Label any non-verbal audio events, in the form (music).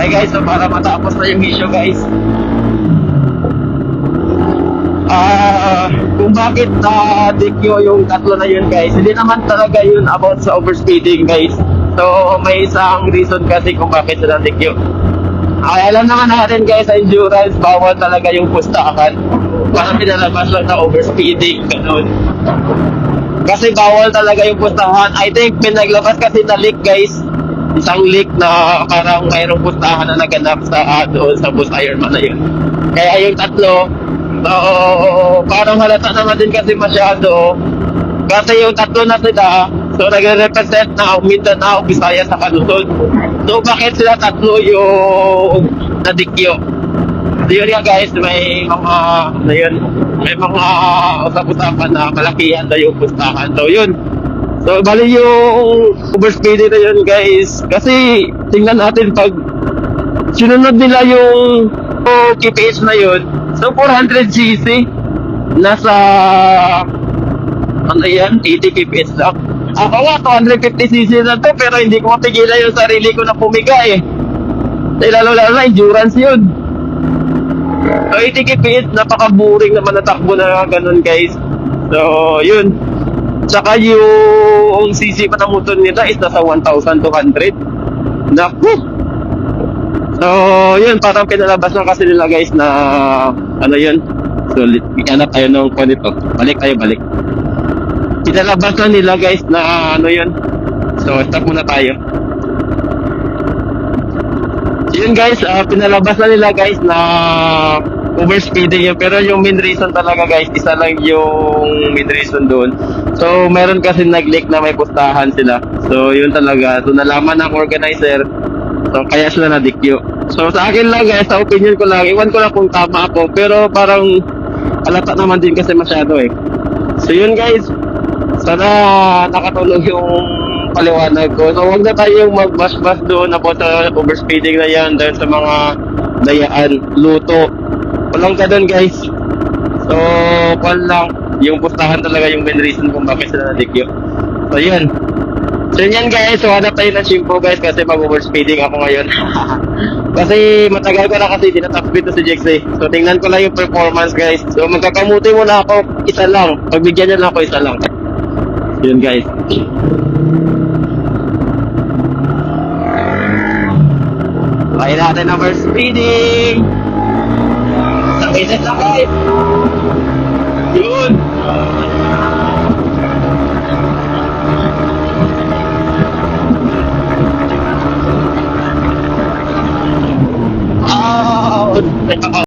Okay guys, so para matapos na yung issue guys. Ah, kung bakit na DQ yung tatlo na yun guys, hindi naman talaga yun about sa overspeeding guys. So may isang reason kasi kung bakit sila DQ. Ay, alam naman natin guys, sa endurance, bawal talaga yung pustakan. Para pinalabas lang na overspeeding, ganun. Kasi bawal talaga yung pustahan. I think pinaglabas kasi na leak guys. Isang leak na parang mayroong pustahan na naganap sa uh, doon sa bus Ironman na yun. Kaya yung tatlo, so, parang halata naman din kasi masyado. Kasi yung tatlo na sila, so nagre-represent na Mindanao, Visayas sa Kanutod. So bakit sila tatlo yung nadikyo? So yun nga guys, may mga, ano yun, may mga usap-usapan na malakihan na yung pustahan. So yun, so bali yung overspeeding na yun guys. Kasi tingnan natin pag sinunod nila yung oh, na yun, so 400cc, nasa ano yan, 80 kph lang. Ako nga, 250cc na to, pero hindi ko mapigilan yung sarili ko na pumiga eh. Dahil lalo-lalo na, endurance yun. So, 80 kph, napaka-boring naman na takbo na ganun guys. So, yun. Tsaka yung cc pa ng nila is nasa 1,200. Naku! So, yun, parang pinalabas na kasi nila guys na, ano yun, so, hanap tayo ng konito. Balik tayo, balik pinalabas na nila guys na ano yun. So, stop muna tayo. Yun guys, ah, pinalabas na nila guys na overspeeding yun. Pero yung main reason talaga guys, isa lang yung main reason doon. So, meron kasi nag-leak na may pustahan sila. So, yun talaga. So, nalaman ng organizer. So, kaya sila na-DQ. So, sa akin lang guys, sa opinion ko lang, iwan ko lang kung tama ako. Pero parang alata naman din kasi masyado eh. So, yun guys, sana nakatulong yung paliwanag ko. So, huwag na tayong mag-bash-bash doon about sa overspeeding na yan dahil sa mga dayaan, luto. Walang ganun, guys. So, kwan lang. Yung pustahan talaga yung main reason kung bakit sila nadikyo. So, yun. So, yun guys. So, hanap tayo ng shimpo, guys, kasi mag-overspeeding ako ngayon. (laughs) kasi matagal ko na kasi dinatap dito si Jex eh. So, tingnan ko lang yung performance, guys. So, magkakamuti muna ako isa lang. Pagbigyan niya lang ako isa lang. Yun guys. Try natin ang first speeding. Sakitin lang guys. Yun. Ah,